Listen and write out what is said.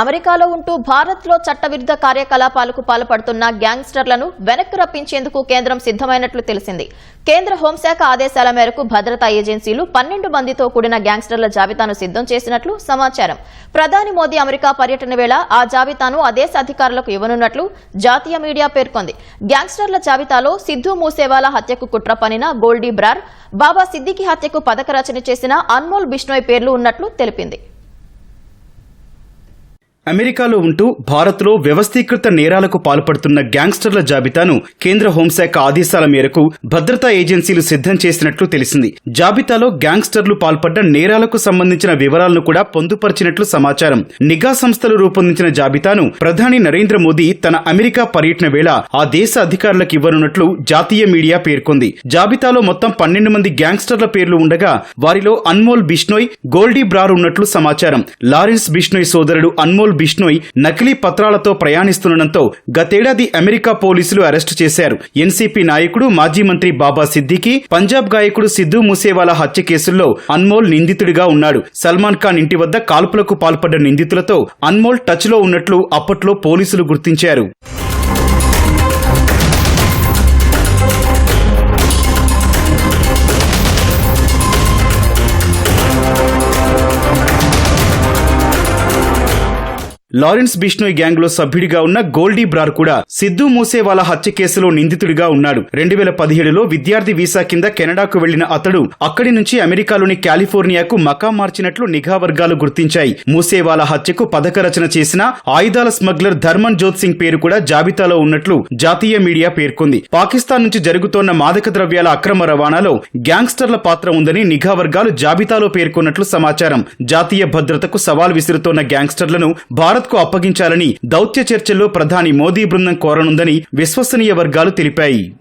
అమెరికాలో ఉంటూ భారత్లో చట్టవిరుద్ధ కార్యకలాపాలకు పాల్పడుతున్న గ్యాంగ్స్టర్లను వెనక్కి రప్పించేందుకు కేంద్రం సిద్దమైనట్లు తెలిసింది. కేంద్ర హోంశాఖ ఆదేశాల మేరకు భద్రతా ఏజెన్సీలు పన్నెండు మందితో కూడిన గ్యాంగ్స్టర్ల జాబితాను సిద్దం చేసినట్లు సమాచారం. ప్రధాని మోదీ అమెరికా పర్యటన వేళ ఆ జాబితాను ఆ దేశ అధికారులకు ఇవ్వనున్నట్లు జాతీయ మీడియా పేర్కొంది. గ్యాంగ్స్టర్ల జాబితాలో సిద్దు మూసేవాల హత్యకు కుట్ర పనిన గోల్డీ బ్రార్ బాబా సిద్దికి హత్యకు పథక రచన చేసిన అన్మోల్ బిష్ణోయ్ పేర్లు ఉన్నట్లు తెలిపింది. అమెరికాలో ఉంటూ భారత్లో వ్యవస్థీకృత నేరాలకు పాల్పడుతున్న గ్యాంగ్స్టర్ల జాబితాను కేంద్ర హోంశాఖ ఆదేశాల మేరకు భద్రతా ఏజెన్సీలు సిద్ధం చేసినట్లు తెలిసింది. జాబితాలో గ్యాంగ్స్టర్లు పాల్పడ్డ నేరాలకు సంబంధించిన వివరాలను కూడా పొందుపరిచినట్లు సమాచారం. నిఘా సంస్థలు రూపొందించిన జాబితాను ప్రధాని నరేంద్ర మోదీ తన అమెరికా పర్యటన వేళ ఆ దేశ అధికారులకు ఇవ్వనున్నట్లు జాతీయ మీడియా పేర్కొంది. జాబితాలో మొత్తం పన్నెండు మంది గ్యాంగ్స్టర్ల పేర్లు ఉండగా వారిలో అన్మోల్ బిష్నోయ్ గోల్డీ బ్రార్ ఉన్నట్లు సమాచారం. లారెన్స్ బిష్నోయ్ సోదరుడు అన్మోల్ బిష్నోయ్ నకిలీ పత్రాలతో ప్రయాణిస్తుండటంతో గతేడాది అమెరికా పోలీసులు అరెస్టు చేశారు. ఎన్సీపీ నాయకుడు మాజీ మంత్రి బాబా సిద్దికి పంజాబ్ గాయకుడు సిద్ధు మూసేవాలా హత్య కేసుల్లో అన్మోల్ నిందితుడిగా ఉన్నాడు. సల్మాన్ ఖాన్ ఇంటి వద్ద కాల్పులకు పాల్పడ్డ నిందితులతో అన్మోల్ టచ్లో ఉన్నట్లు అప్పట్లో పోలీసులు గుర్తించారు. లారెన్స్ బిష్ణోయ్ గ్యాంగ్లో సభ్యుడిగా ఉన్న గోల్డీ బ్రార్ కూడా సిద్ధు మూసేవాలా హత్య కేసులో నిందితుడిగా ఉన్నాడు. రెండు వేల పదిహేడులో విద్యార్థి వీసా కింద కెనడాకు వెళ్ళిన అతడు అక్కడి నుంచి అమెరికాలోని కాలిఫోర్నియాకు మకాం మార్చినట్లు నిఘా వర్గాలు గుర్తించాయి. మూసేవాలా హత్యకు పథక రచన చేసిన ఆయుధాల స్మగ్లర్ ధర్మన్ జోత్ సింగ్ పేరు కూడా జాబితాలో ఉన్నట్లు జాతీయ మీడియా పేర్కొంది. పాకిస్తాన్ నుంచి జరుగుతోన్న మాదక ద్రవ్యాల అక్రమ రవాణాలో గ్యాంగ్స్టర్ల పాత్ర ఉందని నిఘా వర్గాలు జాబితాలో పేర్కొన్నట్లు సమాచారం. జాతీయ భద్రతకు సవాల్ విసురుతోన్న గ్యాంగ్స్టర్లను భారత్ కు అప్పగించాలని దౌత్య చర్చల్లో ప్రధాని మోదీ బృందం కోరనుందని విశ్వసనీయ వర్గాలు తెలిపాయి.